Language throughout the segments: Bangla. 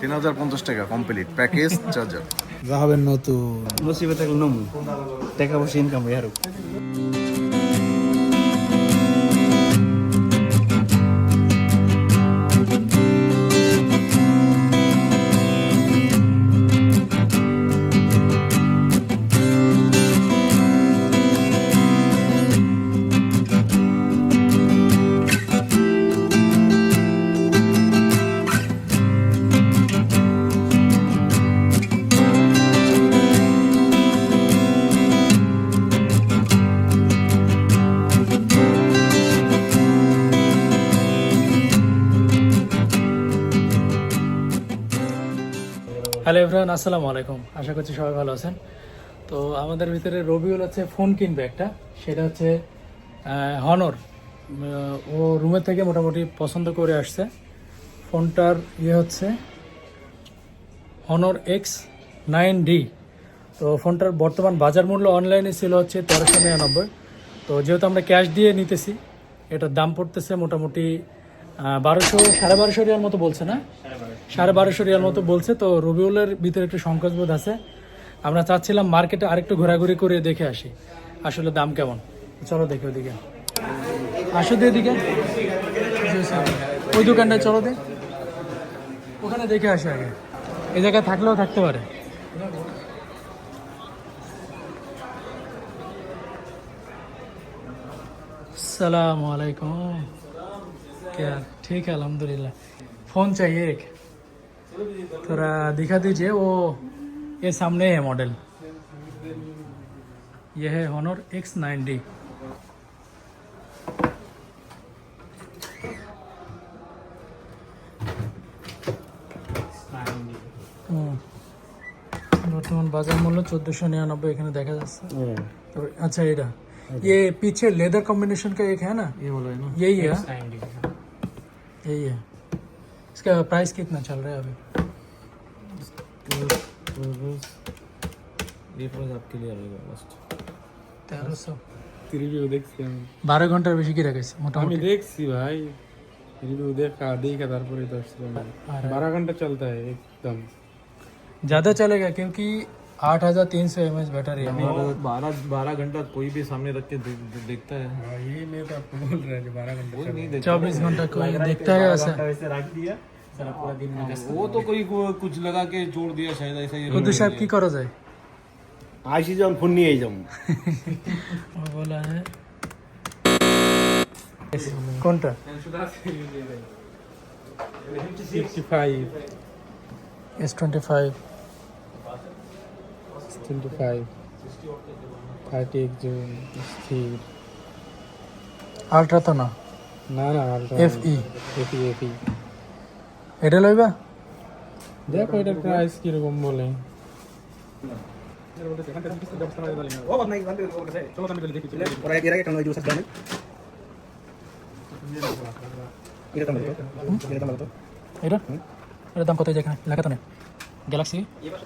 তিন হাজার পঞ্চাশ টাকা কমপ্লিট প্যাকেজ চার্জার যাবেন নতুন। নসিবে থাকলে নমু। টাকা পয়সা ইনকাম হয় আরও এভরান আসসালামু আলাইকুম। আশা করছি সবাই ভালো আছেন। তো আমাদের ভিতরে রবিউল হচ্ছে ফোন কিনবে একটা। সেটা হচ্ছে হনর ও রুমের থেকে মোটামুটি পছন্দ করে আসছে। ফোনটার ইয়ে হচ্ছে হনর এক্স নাইন ডি তো ফোনটার বর্তমান বাজার মূল্য অনলাইনে ছিল হচ্ছে তেরোশো নিরানব্বই। তো যেহেতু আমরা ক্যাশ দিয়ে নিতেছি, এটার দাম পড়তেছে মোটামুটি বারোশো, সাড়ে বারোশো রিয়াল মতো বলছে, না? সাড়ে বারোশো রিয়াল মতো বলছে। তো রবিউলের ভিতরে একটু সংকোচবোধ আছে। আমরা চাচ্ছিলাম মার্কেটে আরেকটু ঘোরাঘুরি করে দেখে আসি। আসলে দাম কেমন? চলো দেখে ওদিকে। আসো দে এদিকে। ওই দোকানটায় চলো দে ওখানে দেখে আসি আগে। এ জায়গায় থাকলেও থাকতে পারে। সালামু আলাইকুম। क्या ठीक है अल्हम्दुलिल्लाह फ़ोन चाहिए एक थोड़ा दिखा दीजिए वो ये सामने है मॉडल ये है हॉनर एक्स नाइन डी বর্তমান বাজার মূল্য চোদ্দোশো নিরানব্বই এখানে দেখা যাচ্ছে तो अच्छा ये रहा ये पीछे लेदर कॉम्बिनेशन का एक है ना ये बोलो है ना यही है यही है इसका प्राइस कितना चल रहा है अभी ये प्राइस आपके लिए रहेगा लास्ट তেরো সো রিভিউ দেখছি আমি বারো ঘন্টার বেশি কি রাখিস আমি মোটামুটি দেখছি ভাই রিভিউ দেখা देखा তারপরে তো আসছিলাম बारह घंटा चलता है एकदम ज़्यादा चलेगा क्योंकि आठ हज़ार तीन सौ एम एच बैटरी है बारह बारह घंटा कोई भी सामने रख के दे- दे- देखता है यही मैं तो आपको बोल रहा है बारह घंटा कोई नहीं देखता चौबीस घंटा कोई देखता है ऐसा वैसे रख दिया सारा पूरा दिन में वो तो कोई को- कुछ लगा के छोड़ दिया शायद ऐसा ही कुद्दू साहब की करो जाए আইসি যখন ফোন নিয়েই যাবো वो बोला है कौन टा sixty five Into five thirty একজন স্থির আলট্রা তো না না না ultra F E F E F E এটা লইবা? দেখো এটার প্রাইস কীরকম বলে। এটা? এটার দাম কত যেখানে লেখা তো না গ্যালাক্সি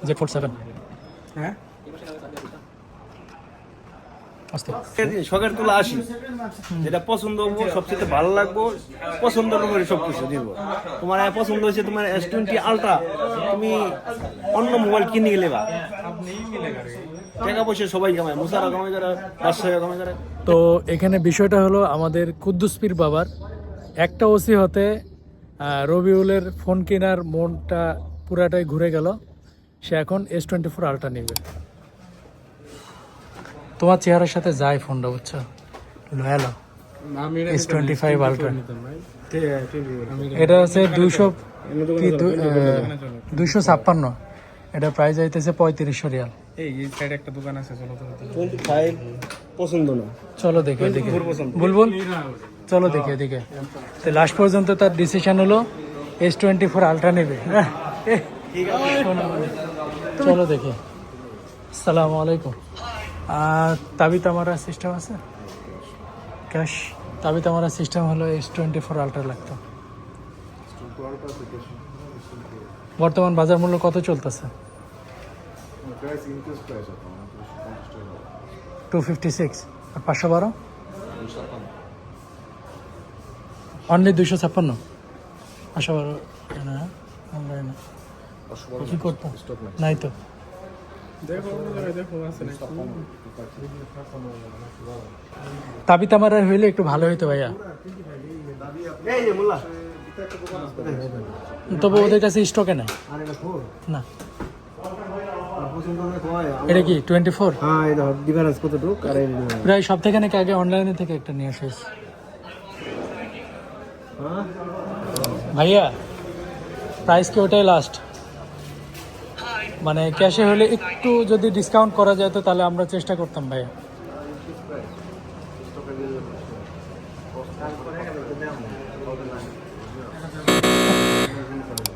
জেড ফোর সেভেন হ্যাঁ? শখের তোলা আসি। যেটা পছন্দ হব সবচেয়ে ভালো লাগবো পছন্দ করে সব কিছু দিব। তোমার পছন্দ হয়েছে তোমার এস টোয়েন্টি আলট্রা তুমি অন্য মোবাইল কিনে গেলে বা টাকা পয়সা সবাই কামায় মুসারা কামাই করে বাদশাহ কামাই করে। তো এখানে বিষয়টা হলো আমাদের কুদ্দুস পীর বাবার। একটা ওসি হতে রবিউলের ফোন কেনার মনটা পুরাটাই ঘুরে গেল। সে এখন এস টোয়েন্টি ফোর আলট্রা নেবে। তোমার চেহারার সাথে যায় ফোনটা বুঝছ লয়ালো এস টোয়েন্টি ফাইভ আলট্রা এটা হচ্ছে দুইশো কি দুইশো ছাপ্পান্ন এটা প্রাইস আইতেছে পঁয়ত্রিশশো রিয়াল এই এই একটা চলো দেখে দেখে বুলবুল চলো দেখে এদিকে তো লাস্ট পর্যন্ত তার ডিসিশন হলো এস টোয়েন্টি ফোর আলট্রা নেবে হ্যাঁ, চলো দেখে সালাম আলাইকুম তাবিত আমার সিস্টেম আছে? ক্যাশ? তাবিত আমার সিস্টেম হলো এস টোয়েন্টি ফোর আলট্রা লাগতো। বর্তমান বাজার মূল্য কত চলতেছে? টু ফিফটি সিক্স আর পাঁচশো বারো? অনলি দুইশো ছাপ্পান্ন। পাঁচশো বারো না অনলাইনে কি করতো নাই তো। তাবি তামার হইলে একটু ভালো হইতো ভাইয়া। তবে ওদের কাছে স্টকে নাই। না। এটা কি টোয়েন্টি ফোর ডিফারেন্স কতটুক? প্রায় সব থেকে নাকি আগে অনলাইনে থেকে একটা নিয়ে আসিস হ্যাঁ? ভাইয়া প্রাইস কি ওটাই লাস্ট মানে ক্যাশে হলে একটু যদি ডিসকাউন্ট করা যায় তো তাহলে আমরা চেষ্টা করতাম ভাইয়া।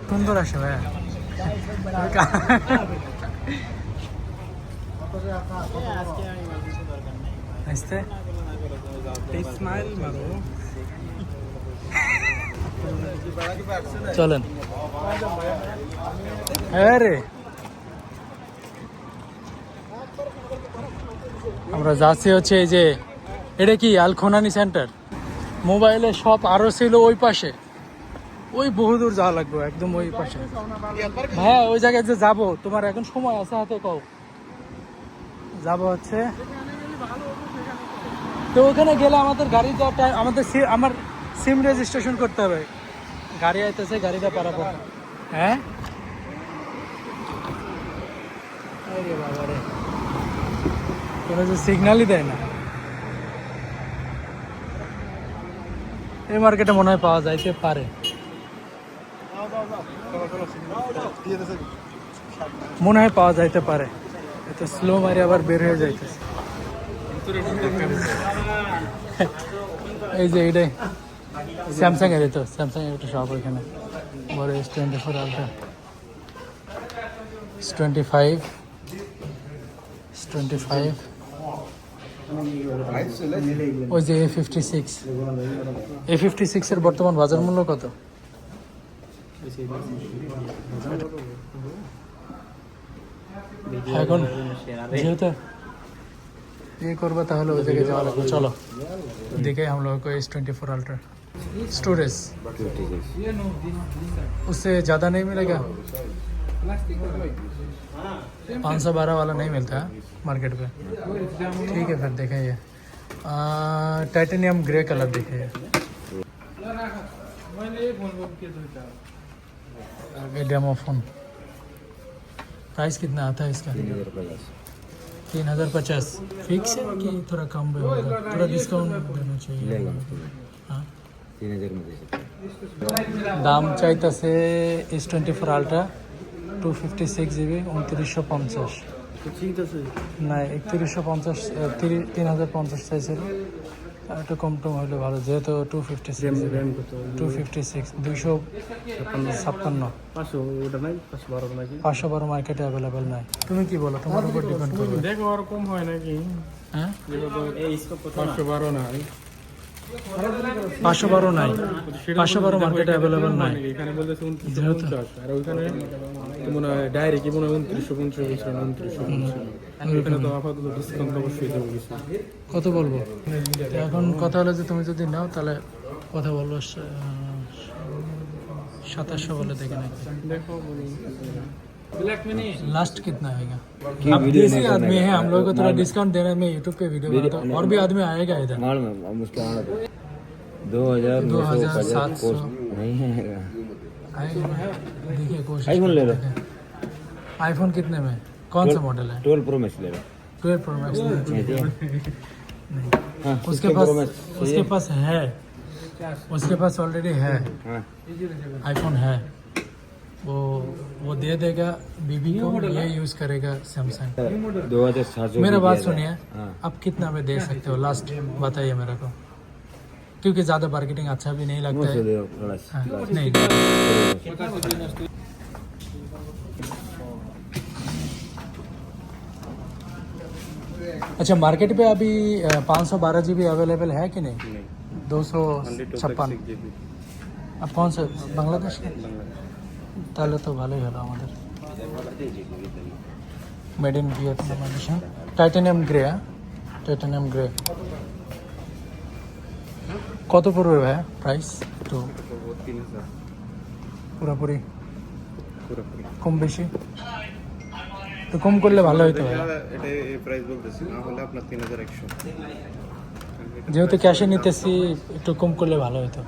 সুন্দর আসে ভাইয়া। চলেন। হ্যাঁ রে আমরা যাচ্ছি হচ্ছে এই যে, এটা কি, আলখোনানি সেন্টার মোবাইলের সব আরও ছিল ওই পাশে। ওই বহুদূর যাওয়া লাগবে, একদম ওই পাশে। হ্যাঁ ওই জায়গায় যে যাব, তোমার এখন সময় আছে হাতে কও। যাব হচ্ছে। তো ওখানে গেলে আমাদের গাড়ি যাওয়ার আমাদের আমার সিম রেজিস্ট্রেশন করতে হবে। গাড়ি আইতেছে, গাড়িটা পারাবো। হ্যাঁ? বাবা রে কোনো যে সিগন্যালই দেয় না। এই মার্কেটে মনে হয় পাওয়া যাইতে পারে। মনে হয় পাওয়া যাইতে পারে। এত স্লো মারি আবার বের হয়ে যাইতেছে। এই যে এইটাই। স্যামসাং এর তো স্যামসাং এর একটা শপ ওইখানে। বড় S twenty four ultra twenty five twenty five ওই যে A fifty six A fifty সিক্সের বর্তমান বাজার মূল্য কত এখন যেহেতু ये करबा তাহলে ওই জায়গায় যাওয়া লাগবে চলো देखे हम लोगों को S twenty four ultra storage उससे ज़्यादा नहीं मिलेगा? पाँच सौ बारह वाला नहीं मिलता मार्केट पे। ठीक है फिर देखें ये। टाइटेनियम ग्रे कलर देखें ये। आगे डेमो फ़ोन प्राइस कितना आता है इसका? तीन हज़ार पचास। फिक्स है कि थोड़ा कम भी होगा? थोड़ा डिस्काउंट देना चाहिए। তিন হাজার মধ্যে দাম চাইতেছে S twenty four ultra two fifty six GB উনত্রিশশো পঞ্চাশ। ঠিক আছে না একত্রিশশো পঞ্চাশ তিন হাজার পঞ্চাশ চাইছিল। একটু কম টম হলে ভালো যেহেতু two fifty six two fifty six দুইশো ছাপ্পান্ন। পাঁচশো বারো পাঁচশো বারো মার্কেটে অ্যাভেলেবেল নাই। তুমি কি বলো তোমার উপর ডিপেন্ড করবে। দেখো আর কম হয় নাকি? হ্যাঁ? পাঁচশো বারো না পাঁচশো বারো নাই। পাঁচশো বারো মার্কেটে অ্যাভেলেবেল নাই। ওইখানে মনে হয় মনে হয় অবশ্যই কত বলব? এখন কথা হলো যে তুমি যদি নাও তাহলে কথা বলব সাতাশশো বলে দেখে নাকি দেখো लास्ट कितना आएगा अब देसी आदमी है हम लोग को थोड़ा डिस्काउंट देने में यूट्यूब पे वीडियो बनाता हूँ। और भी आदमी आएगा इधर। दो हज़ार दो हज़ार सात सौ। नहीं है आएगा देखिए कोशिश आईफोन ले लो। आईफोन कितने में? कौन सा मॉडल है? ट्वेल्व प्रो मैक्स ले लो। ट्वेल्व प्रो मैक्स हाँ उसके पास उसके पास है। उसके पास ऑलरेडी है। हाँ। आईफोन है। वो वो दे देगा बीबी को ये यूज़ करेगा सैमसंग दो हज़ार सात सौ मेरा बात सुनिए हाँ। अब कितना में दे सकते हो? लास्ट बताइए मेरे को। क्योंकि ज़्यादा मार्केटिंग अच्छा भी नहीं लगता है। हाँ, नहीं। अच्छा मार्केट पे अभी पाँच सौ बारह जी बी अवेलेबल है कि नहीं? दो सौ छप्पन। अब कौन से? बांग्लादेश के? তাহলে তো ভালোই হলো আমাদের। Made in Vietnam edition titanium grey titanium grey কত পড়বে ভাইয়া প্রাইস একটু। পুরোপুরি। কম বেশি? তো কম করলে ভালো একশো যেহেতু ক্যাশে নিতেছি, একটু কম করলে ভালো হতো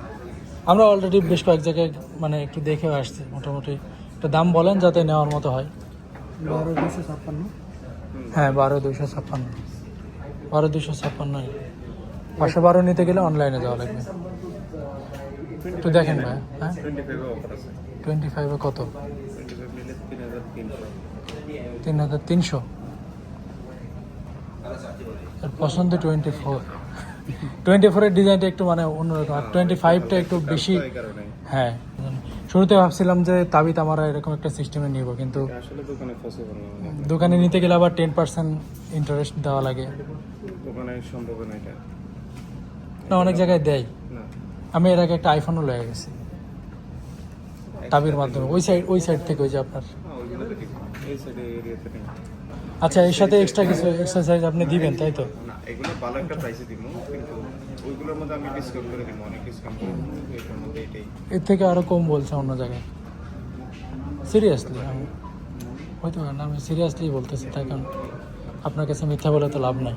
আমরা অলরেডি বেশ কয়েক জায়গায় মানে একটু দেখেও আসছি মোটামুটি। একটা দাম বলেন যাতে নেওয়ার মতো হয়। বারো দুশো ছাপ্পান্ন। হ্যাঁ বারো দুশো ছাপ্পান্ন। বারো দুশো ছাপ্পান্ন পাঁচশো বারো নিতে গেলে অনলাইনে যাওয়া লাগবে। একটু দেখেন ভাই হ্যাঁ? টোয়েন্টি ফাইভে কত? তিন হাজার তিনশো। পছন্দ টোয়েন্টি ফোর টোয়েন্টি ফোরের ডিজাইনটা একটু মানে অন্যরকম আর টোয়েন্টি ফাইভটা একটু বেশি হ্যাঁ শুরুতে ভাবছিলাম যে তাবিত আমরা এরকম একটা সিস্টেমে নিব কিন্তু দোকানে নিতে গেলে আবার টেন পার্সেন্ট ইন্টারেস্ট দেওয়া লাগে। দোকানে সম্ভব না এটা। না অনেক জায়গায় দেয়। আমি এর আগে একটা আইফোনও লয়ে গেছি। তাবির মাধ্যমে। ওই সাইড ওই সাইড থেকে ওই যে আপনার হ্যাঁ আচ্ছা এর সাথে এক্সট্রা কিছু এক্সারসাইজ আপনি দিবেন তাই তো? এগুলো ভালো একটা প্রাইসে দিব কিন্তু ওইগুলোর মধ্যে আমি ডিসকাউন্ট করে দিব অনেক ডিসকাউন্ট করে দিব এটার মধ্যে এটাই। এর থেকে আরও কম বলছে অন্য জায়গায়। সিরিয়াসলি আমি হয়তো না আমি সিরিয়াসলি বলতেছি তাই কারণ আপনার কাছে মিথ্যা বলে তো লাভ নাই।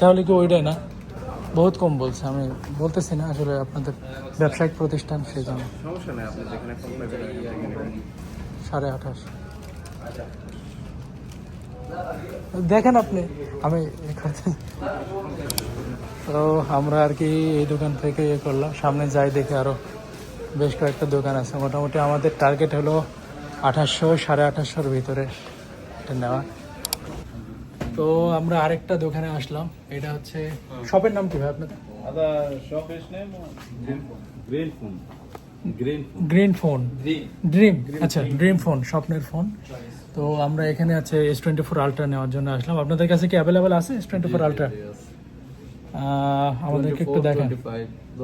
তাহলে কি ওইটাই না? বহুত কম বলছে আমি বলতেছি না আসলে আপনাদের ব্যবসায়িক প্রতিষ্ঠান সেই জন্য সাড়ে আঠাশ। দেখেন আপনি আমি তো আমরা আর কি এই দোকান থেকে ইয়ে করলাম। সামনে যাই দেখে আরও বেশ কয়েকটা দোকান আছে। মোটামুটি আমাদের টার্গেট হলো আঠাশশো সাড়ে আঠাশশোর ভিতরে এটা নেওয়া। তো আমরা আরেকটা দোকানে আসলাম। এটা হচ্ছে শপের নাম কি ভাই আপনাদের? গ্রিন ফোন ড্রিম আচ্ছা ড্রিম ফোন স্বপ্নের ফোন তো আমরা এখানে আছে এস টোয়েন্টি ফোর আলট্রা নেওয়ার জন্য আসলাম। আপনাদের কাছে কি অ্যাভেলেবেল আছে এস টোয়েন্টি ফোর আলট্রা আমাদেরকে একটু দেখেন।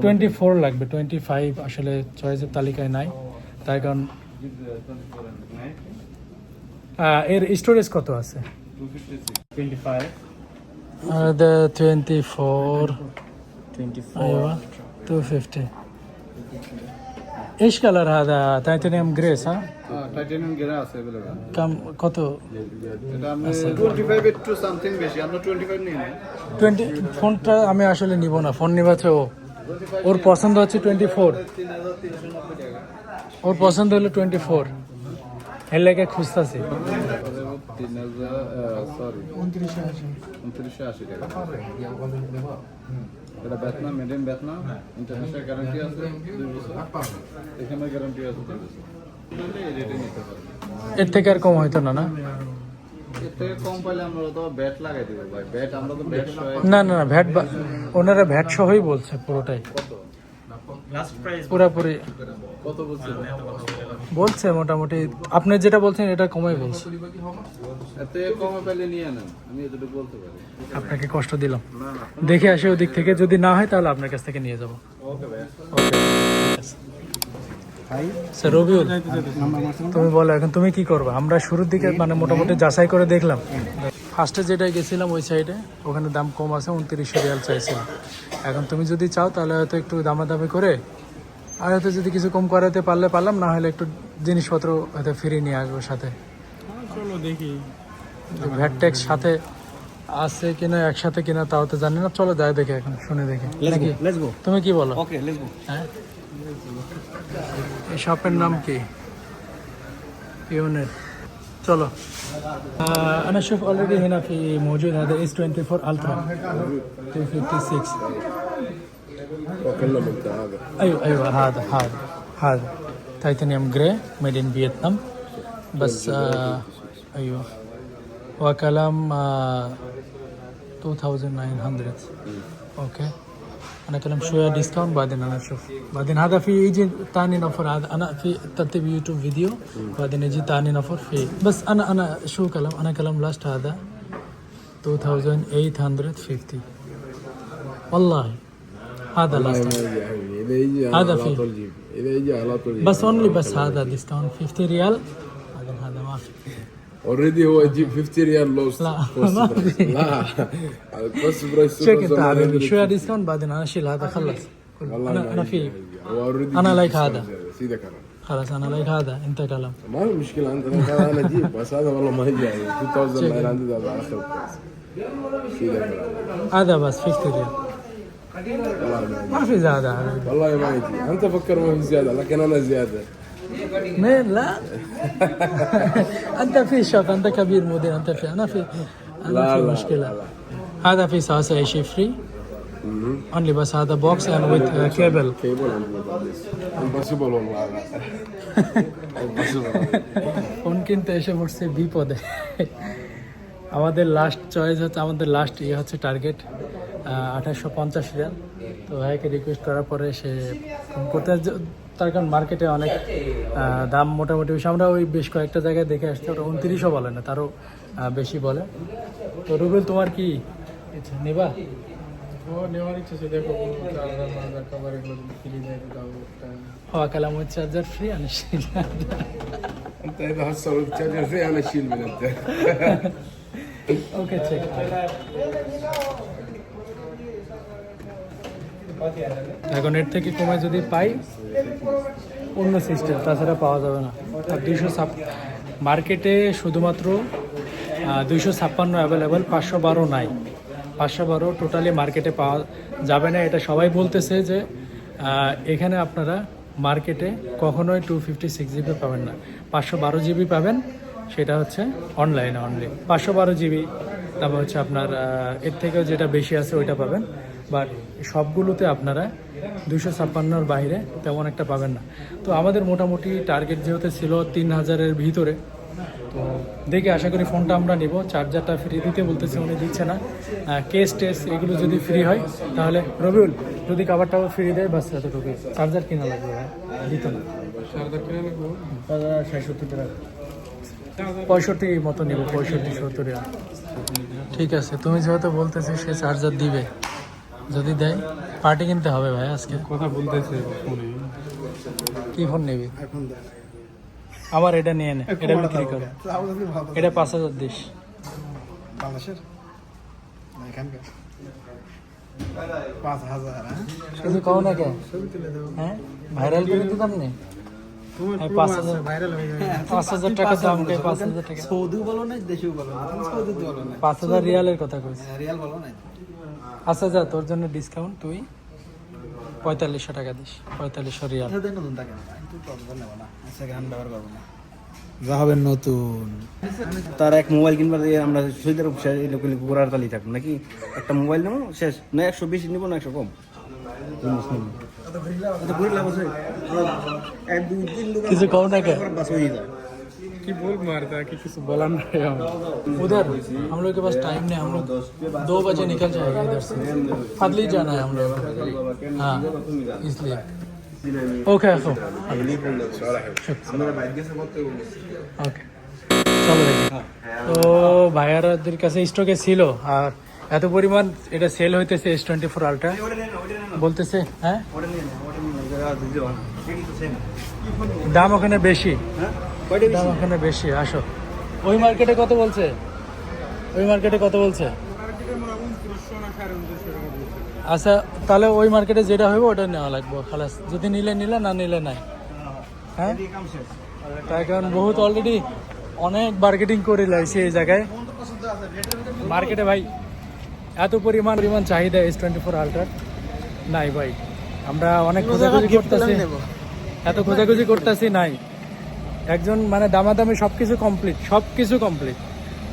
টোয়েন্টি ফোর লাগবে টোয়েন্টি ফাইভ আসলে চয়েসের তালিকায় নাই। তাই কারণ এর স্টোরেজ কত আছে? Twenty four twenty four two fifty S colour হাদা টাইটানিয়াম গ্রেস হ্যাঁ টাইটানিয়াম গ্রে আছে এগুলো কাম কত? টোয়েন্টি 25 25 ফোনটা আমি আসলে নিব না ফোন নিবাছে ও। ওর পছন্দ হচ্ছে 24 ওর পছন্দ হলো 24 এর লাগে খুঁজতাছি। সরি 2980 টাকা। এটা বেতনা মিডিয়াম বেতনা ইন্টারন্যাশনাল গ্যারান্টি আছে দুই বছর। এখানে গ্যারান্টি আছে দুই বছর। এই রেটে নিতে পারবেন এর থেকে আর কম হয়তো না না? এর থেকে কম পাইলে আমরা তো ব্যাট লাগাই দিব ভাই। ব্যাট আমরা তো ব্যাট না না না ভ্যাট ওনারা ভ্যাট সহই বলছে পুরোটাই। পুরাপুরি কত বলছিল বলছে মোটামুটি। আপনি যেটা বলছেন এটা কমাই বলছে। এর কমে পাইলে নিয়ে নেন। আমি এতটুকু বলতে পারি। আপনাকে কষ্ট দিলাম। দেখে আসি ওদিক থেকে। যদি না হয় তাহলে আপনার কাছ থেকে নিয়ে যাব। ওকে ভাই স্যার রবিউল তুমি বলো এখন তুমি কি করবে? আমরা শুরুর দিকে মানে মোটামুটি যাচাই করে দেখলাম। ফার্স্টে যেটা গেছিলাম ওই সাইডে ওখানে দাম কম আছে উনত্রিশশো রিয়াল চাইছিলাম। এখন তুমি যদি চাও তাহলে হয়তো একটু দামাদামি করে আর হয়তো যদি কিছু কম করাতে পারলে পারলাম না হলে একটু জিনিসপত্র হয়তো ফিরিয়ে নিয়ে আসব সাথে। হ্যাঁ, দেখি। ভ্যাট ট্যাক্স সাথে আছে কিনা একসাথে কিনা তাও তো জানি না। চলো যাই দেখে এখন শুনে দেখে। তুমি কি বলো? হ্যাঁ। এই শপের নাম কি? ইউনিট चलो آه انا اشوف اوريدي هنا في موجود هذا اس 24 الترا 256 بكلمك هذا ايوه ايوه هذا هذا هذا تايتانيوم جراي ميد ان فيتنام بس آه ايوه وكلام آه 2900 اوكي أنا كلام شوية ديسكاونت بعدين أنا أشوف. بعدين هذا في يجي ثاني نفر. هذا أنا في ترتيب يوتيوب فيديو بعدين يجي ثاني نفر في. بس أنا أنا شو كلام؟ أنا كلام لاست هذا 2850 والله هذا لاست إذا يجي هذا إذا يجي على طول جيب. بس اونلي بس هذا ديسكاونت 50 ريال بعدين هذا ما في اوريدي هو يجيب 50 ريال لوست لا. ما في لا. الكوست برايس شيك انت حبيبي شوية ديسكاونت بعدين أنا أشيل هذا. خلص. والله أنا يجي في- like في هذا. سيدة كلام خلاص أنا لايك هذا. أنت كلام ما في مشكلة. أنت هذا أنا أجيب بس هذا والله ما يجي. يعني 2900 هذا اخر برايس سيدة كلام هذا بس 50 ريال. ما في زيادة. حبيبي والله ما يجي. أنت فكر ما في زيادة لكن أنا زيادة. مين لا انت في شوف انت كبير مدير انت في انا في انا لا، في لا، مشكلة لا، هذا في صوص شيء فري اونلي بس هذا بوكس اند وذ كيبل كيبل امبوسيبل والله امبوسيبل ফোন কিনতে এসে পড়ছে বিপদে আমাদের লাস্ট চয়েস হচ্ছে আমাদের লাস্ট ইয়ে হচ্ছে টার্গেট আঠাশশো পঞ্চাশ রিয়াল তো ভাইকে রিকোয়েস্ট করার পরে সে করতে তার কারণ মার্কেটে অনেক দাম মোটামুটি বেশি। আমরা ওই বেশ কয়েকটা জায়গায় দেখে আসছি ওটা উনত্রিশও বলে না তারও বেশি বলে। তো রুবেল তোমার কি ইচ্ছা? নেবা? কালাম চার্জার ফ্রি ওকে ঠিক এখন এর থেকে কমে যদি পাই, অন্য সিস্টেম তাছাড়া পাওয়া যাবে না। আর দুইশো মার্কেটে শুধুমাত্র দুইশো ছাপ্পান্ন অ্যাভেলেবেল পাঁচশো বারো নাই। পাঁচশো বারো টোটালি মার্কেটে পাওয়া যাবে না। এটা সবাই বলতেছে যে এখানে আপনারা মার্কেটে কখনোই টু ফিফটি সিক্স জিবি পাবেন না। পাঁচশো বারো জিবি পাবেন, সেটা হচ্ছে অনলাইনে অনলি পাঁচশো বারো জিবি তারপর হচ্ছে আপনার এর থেকেও যেটা বেশি আছে ওইটা পাবেন। বাট সবগুলোতে আপনারা দুশো ছাপ্পান্নর বাইরে তেমন একটা পাবেন না। তো আমাদের মোটামুটি টার্গেট যেহেতু ছিল তিন হাজারের ভিতরে তো দেখে আশা করি ফোনটা আমরা নিব। চার্জারটা ফ্রি দিতে বলতেছে উনি দিচ্ছে না। কেস টেস এগুলো যদি ফ্রি হয় তাহলে রবিউল যদি কাভারটাও ফ্রি দেয় বাস এতটুকু চার্জার কিনা লাগবে ভাই? দিত না। পঁয়ষট্টি মতো নিব পঁয়ষট্টি সত্তর ঠিক আছে তুমি যেহেতু বলতেছি সে চার্জার দিবে। যদি দেয় পার্টি কিনতে হবে ভাই আজকে। কথা বলতেছে ফোনে। কি ফোন নিবি? আমার এটা নিয়ে নে এটা বিক্রি করে। এটা পাঁচ হাজার দিস। বাংলাদেশের? না এখানকার। পাঁচ হাজার হ্যাঁ? কিছু কও না কে? হ্যাঁ? ভাইরাল করে দিতাম নি। পাঁচ হাজার ভাইরাল পাঁচ হাজার টাকা দাম পাঁচ হাজার টাকা। সৌদি বলো না দেশেও বলো সৌদি বলো না পাঁচ হাজার রিয়ালের কথা কইছি। রিয়াল বলো না আচ্ছা যা তোর জন্য ডিসকাউন্ট তুই পঁয়তাল্লিশশো টাকা দিস পঁয়তাল্লিশশো রিয়াল। নতুন থাকে না সেকেন্ড ব্যবহার করব না। যা হবে নতুন। তার এক মোবাইল কিনবার দিয়ে আমরা লোকের ঘোরার তালি থাকব নাকি? একটা মোবাইল নেব শেষ। না একশো বেশি নিবো না একশো কম? তিন দোকান কিছু কও না কে বাস হয়ে যায় কি বলবো আর তা কি কিছু বলার নাই আমার उधर हम लोग के पास टाइम नहीं हम लोग दो बजे निकल जाएंगे इधर से फदली जाना है हम लोग हाँ इसलिए ओके आफो ওকে চলো দেখি তো ভাইয়ারাদের কাছে স্টকে ছিল আর এত পরিমাণ এটা সেল হইতেছে এস টোয়েন্টি ফোর আলট্রা বলতেছে হ্যাঁ দাম ওখানে বেশি দাম ওখানে বেশি আসো। ওই মার্কেটে কত বলছে? ওই মার্কেটে কত বলছে? আচ্ছা তাহলে ওই মার্কেটে যেটা হইব ওটা নেওয়া লাগবে খালাস। যদি নিলে নিলে না নিলে নাই। হ্যাঁ? তার কারণ বহুত অলরেডি অনেক মার্কেটিং করে লাইছে এই জায়গায়। মার্কেটে ভাই এত পরিমাণ পরিমাণ চাহিদা এস টোয়েন্টি ফোর আলট্রার নাই ভাই আমরা অনেক খোঁজাখুঁজি করতেছি। এত খোঁজাখুঁজি করতেছি নাই। একজন মানে দামাদামি সব কিছু কমপ্লিট সব কিছু কমপ্লিট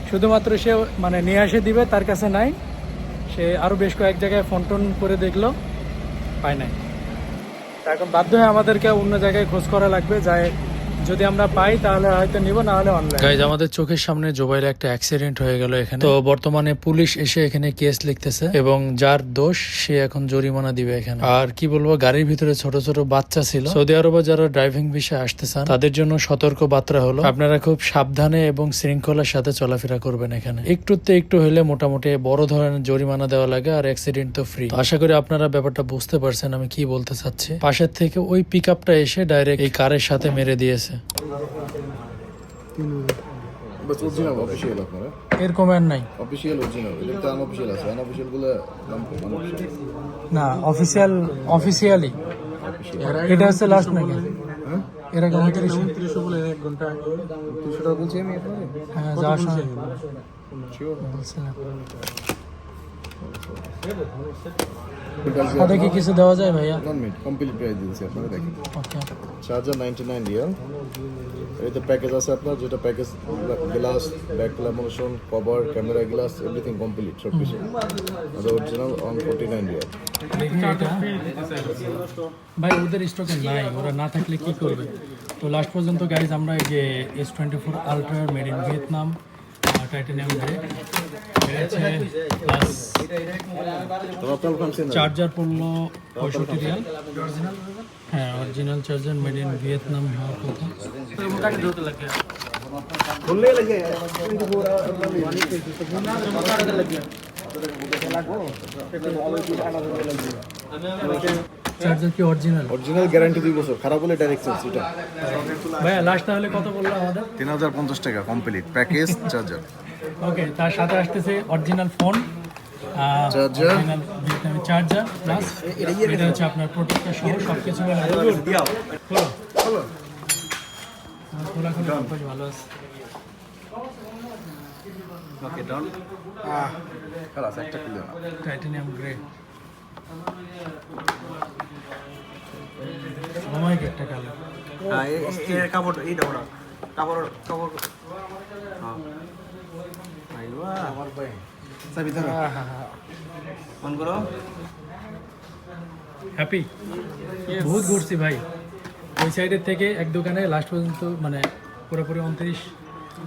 শুধুমাত্র সে মানে নিয়ে আসে দিবে, তার কাছে নাই। সে আরও বেশ কয়েক জায়গায় ফোন টোন করে দেখল, পায় নাই। এখন বাধ্য হয়ে আমাদেরকে অন্য জায়গায় খোঁজ করা লাগবে, যায় যদি আমরা পাই, তাহলে হয়তো নিব না হলে অনলাইন গাইজ আমাদের চোখের সামনে জোবাইলে একটা অ্যাক্সিডেন্ট হয়ে গেল এখানে। তো বর্তমানে পুলিশ এসে এখানে কেস লিখতেছে এবং যার দোষ, সে এখন জরিমানা দিবে এখানে। আর কি বলব, গাড়ির ভিতরে ছোট ছোট বাচ্চা ছিল। সৌদি আরবে যারা ড্রাইভিং বিষয়ে আসতে চান, তাদের জন্য সতর্ক বার্তা হলো, আপনারা খুব সাবধানে এবং শৃঙ্খলার সাথে চলাফেরা করবেন এখানে। একটুতে একটু হলে মোটামুটি বড় ধরনের জরিমানা দেওয়া লাগে আর অ্যাক্সিডেন্ট তো ফ্রি আশা করি আপনারা ব্যাপারটা বুঝতে পারছেন আমি কি বলতে চাচ্ছি। পাশের থেকে ওই পিক আপটা এসে ডাইরেক্ট এই কারের সাথে মেরে দিয়েছে। বাস অরিজিনাল অফিসিয়াল আপনারা এরকম আর নাই। অফিসিয়াল অরিজিনাল এটা তো আনঅফিসিয়াল আছে। আনঅফিসিয়ালগুলো। না অফিসিয়াল অফিসিয়ালি এটা হচ্ছে লাস্ট নাকি? এর আগে উনত্রিশ। উনত্রিশশো বলে এক ঘণ্টা দুশো টাকা বলছি আমি হ্যাঁ যাওয়ার সময় বলছিলাম কি কিছু দেওয়া যায় ভাইয়া? ওয়ান মিনিট কমপ্লিট প্রাইস দিয়েছি আপনারা দেখেন। ওকে চার্জার নাইনটি নাইন রিয়াল এতে প্যাকেজ আছে আপনার যেটা package glass back lamination cover camera glass everything complete সব কিছু। আর অরিজিনাল অন ফোর্টি নাইন রিয়াল ভাই ওদের স্টকে নাই ওরা না থাকলে কি করবে? তো লাস্ট পর্যন্ত গাইজ আমরা এই যে S twenty four ultra made in Vietnam titanium charger পড়ল পঁয়ষট্টি রিয়াল হ্যাঁ original charger made in Vietnam হওয়ার কথা। চার্জার কি অরিজিনাল অরিজিনাল গ্যারান্টি দুই বছর। খারাপ হলে ডাইরেক্ট চেঞ্জ এটা। ভাইয়া লাস্ট তাহলে কত বলল আমাদের? তিন হাজার পঞ্চাশ টাকা কমপ্লিট প্যাকেজ চার্জার ওকে তার সাথে আসতেছে অরিজিনাল ফোন. চার্জার প্লাস এটা হচ্ছে আপনার প্রোটেক্টর সহ সব কিছু মিলে খোলো খোলো খোলা খোলা ভালো আছে। ওকে ডান খালাস একটা টাইটানিয়াম গ্রে সময় একটা কালার হ্যাঁ এর কাপড় এইটা ওরা কাপড় কাপড়। হ্যাঁ। আইবা আমার ভাই। চাবি ধরো। ফোন করো। হ্যাপি? বহুত ঘুরছি ভাই। ওই সাইডের থেকে এক দোকানে লাস্ট পর্যন্ত মানে পুরোপুরি উনত্রিশ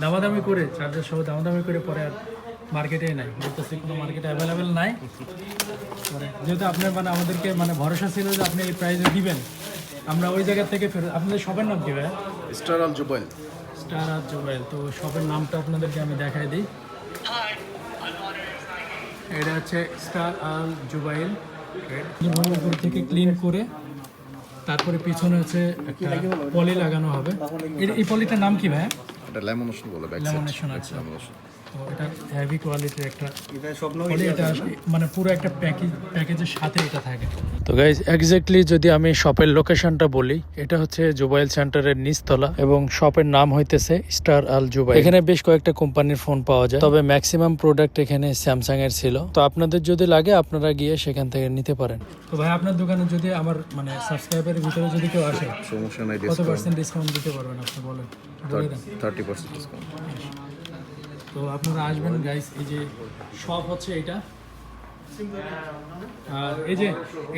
দামাদামি করে চার্জার সহ দামাদামি করে পরে আর মার্কেটে নাই। বলতেছি কোনো মার্কেটে অ্যাভেলেবেল নাই। পরে যেহেতু আপনার মানে আমাদেরকে মানে ভরসা ছিল যে আপনি এই প্রাইসে দিবেন আমরা ওই জায়গা থেকে ফেরত আপনাদের শপের নাম কি ভাই স্টার আল জুবাইল। স্টার আর জুবাইল। তো শপের নামটা আপনাদেরকে আমি দেখাই দিই। এটা হচ্ছে স্টার আল জুবাইল। উপর থেকে ক্লিন করে তারপরে পিছনে হচ্ছে একটা পলি লাগানো হবে। এই পলিটার নাম কি ভাই এটা ল্যামিনেশন বলে ব্যাক ল্যামিনেশন আছে তো এটা হেভি কোয়ালিটির একটা এটা স্বপ্ন এটা মানে পুরো একটা প্যাকেজ প্যাকেজের সাথে এটা থাকে। তো গাইজ এক্স্যাক্টলি যদি আমি শপের লোকেশনটা বলি এটা হচ্ছে জুবাইল সেন্টারের নিচতলা এবং শপের নাম হইতেছে স্টার আল জুবাইল এখানে বেশ কয়েকটা কোম্পানির ফোন পাওয়া যায় তবে ম্যাক্সিমাম প্রোডাক্ট এখানে স্যামসাং এর ছিল। তো আপনাদের যদি লাগে আপনারা গিয়ে সেখান থেকে নিতে পারেন। তো ভাই আপনার দোকানে যদি আমার মানে সাবস্ক্রাইবারের ভিতরে যদি কেউ আসে সমস্যা নাই কত পার্সেন্ট ডিসকাউন্ট দিতে পারবেন আপনি বলেন? থার্টি পার্সেন্ট ডিসকাউন্ট তো আপনারা আসবেন গাইস এই যে শপ হচ্ছে এটা। আর এই যে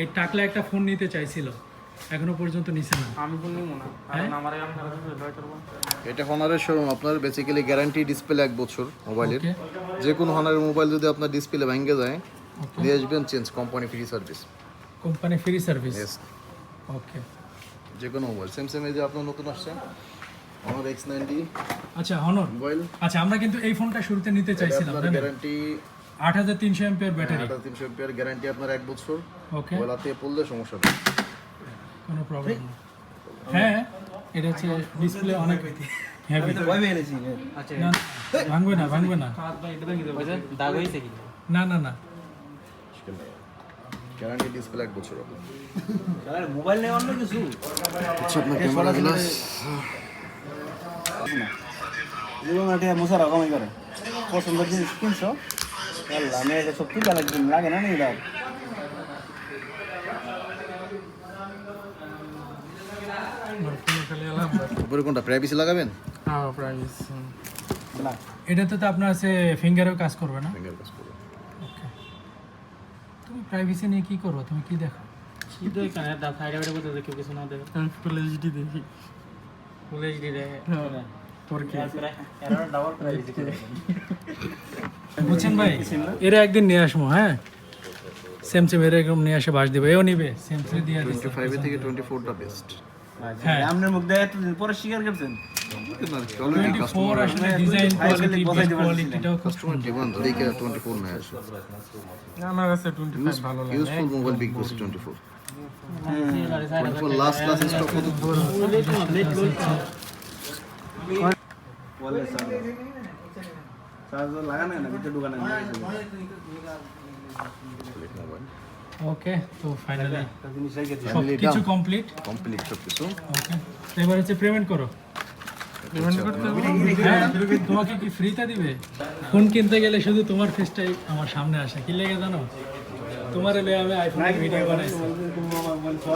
এই টাকলা একটা ফোন নিতে চাইছিল এখনও পর্যন্ত নিছে না। আমি ফোন নিবো না হ্যাঁ? কারণ আমার এখন এটা হনারের শোরুম আপনার বেসিক্যালি গ্যারান্টি ডিসপ্লে এক বছর মোবাইলের যে কোনো হনারের মোবাইল যদি আপনার ডিসপ্লে ভেঙে যায় নিয়ে আসবেন change company free service company free service okay যে কোনো মোবাইল স্যামসাং এ যে আপনার নতুন আসছে? এক্স নাইনটি আচ্ছা হনর মোবাইল আচ্ছা আমরা কিন্তু এই ফোনটা শুরুতে নিতে চাইছিলাম আপনার গ্যারান্টি আট হাজার তিনশো এমপিয়ার ব্যাটারি আঠারো তিনশো এমপিআর গ্যারান্টি আপনার এক বছর। ওকে হাতে পড়লে সমস্যা নেই। কোনো প্রবলেম না হ্যাঁ এটা হচ্ছে ডিসপ্লে অনেক হেভি ভয় পেয়ে গেছি। না ভাঙবে না ভাঙবে না। দাগ হয়েছে কি? না না না। গ্যারান্টি ডিসপ্লে এক বছর আপনার মোবাইল নেই অন্য কিছু। আচ্ছা আপনার ক্যামেরা গ্লাস জীবন আটে মশারা কমাই করে পছন্দ জিনিস কিনছো আল্লাহ আমি এটা সব কিনতে লাগে লাগে না নি দাও উপরে কোনটা? প্রাইভেসি লাগাবেন? হ্যাঁ প্রাইস না। এটাতে তো আপনার আছে ফিঙ্গারেও কাজ করবে না? ফিঙ্গার কাজ করবে। ওকে তুমি প্রাইভেসি নিয়ে কি করব? তুমি কি দেখো? কি বলতে কেউ কিছু না দেবে আমি ফুল এইচডি দেখি। কি ডাবল প্রাইস বুঝছেন ভাই? এরা একদিন নিয়ে আসব হ্যাঁ? সেম সেম এরা একদম নিয়ে আসে বাস দিবে এও নিবে সেম সেম দিয়ে দিচ্ছে টোয়েন্টি ফাইভে থেকে টোয়েন্টি ফোরটা বেস্ট হ্যাঁ আপনার মুখ দেয় এতদিন পরে স্বীকার করছেন? আমার কাছে টোয়েন্টি ফাইভ ভালো লাগে। Useful mobile big boss twenty four twenty last stock কত ওয়ারলেস চার্জার চার্জার লাগানো না ভিতরে ঢুকানো ওকে তো ফাইনালি জিনিস রেখে দিই। সব কিছু কমপ্লিট কমপ্লিট সব কিছু ওকে এবার হচ্ছে পেমেন্ট করো। পেমেন্ট করতে হ্যাঁ তোমাকে কি ফ্রিতে দিবে? ফোন কিনতে গেলে শুধু তোমার ফেসটাই আমার সামনে আসে। কি লেগে জানো? তোমার এলে আমি আইফোনের ভিডিও বানাইছি।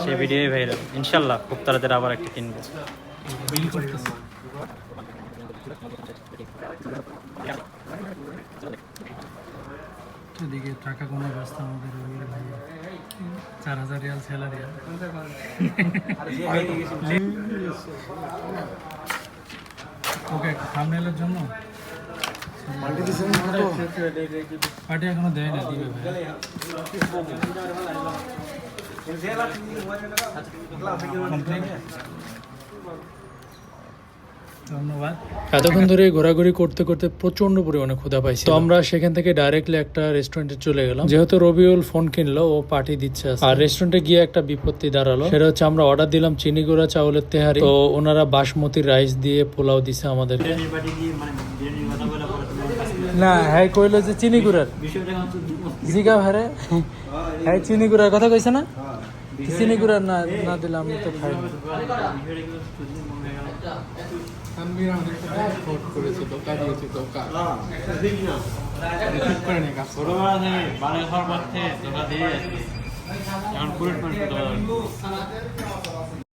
সে ভিডিও ভাইরাল ইনশাল্লাহ খুব তাড়াতাড়ি আবার একটা কিনবো। এদিকে টাকা কোনো ব্যস্ত আমাদের চার হাজার রিয়াল স্যালারি ওকে থামনেলের জন্য? পার্টি এখনও দেয় না দিবে ভাই। ধন্যবাদ এতক্ষণ ধরে ঘোরাঘুরি করতে করতে প্রচণ্ড পরিমাণে ক্ষুধা পাইছি। তো আমরা সেখান থেকে ডাইরেক্টলি একটা রেস্টুরেন্টে চলে গেলাম। যেহেতু রবিউল ফোন কিনলো ও পার্টি দিচ্ছে আর রেস্টুরেন্টে গিয়ে একটা বিপত্তি দাঁড়াল। সেটা হচ্ছে আমরা অর্ডার দিলাম চিনি গুঁড়া চাউলের তেহারি। তো ওনারা বাসমতি রাইস দিয়ে পোলাও দিছে আমাদের। না হ্যাঁ কইলো যে চিনি গুঁড়ার। জিগা ভারে হ্যাঁ চিনি গুঁড়ার কথা কইছে না? চিনি গুঁড়ার না না দিলে আমি তো খাই। তানভীর আমাদের সাথে ফোন করেছে ধোকা দিয়েছে ধোকা ঠিক করে নে কাজ করো। বাড়ি পর থেকে ধোকা দিয়ে এখন কুড়ি মিনিট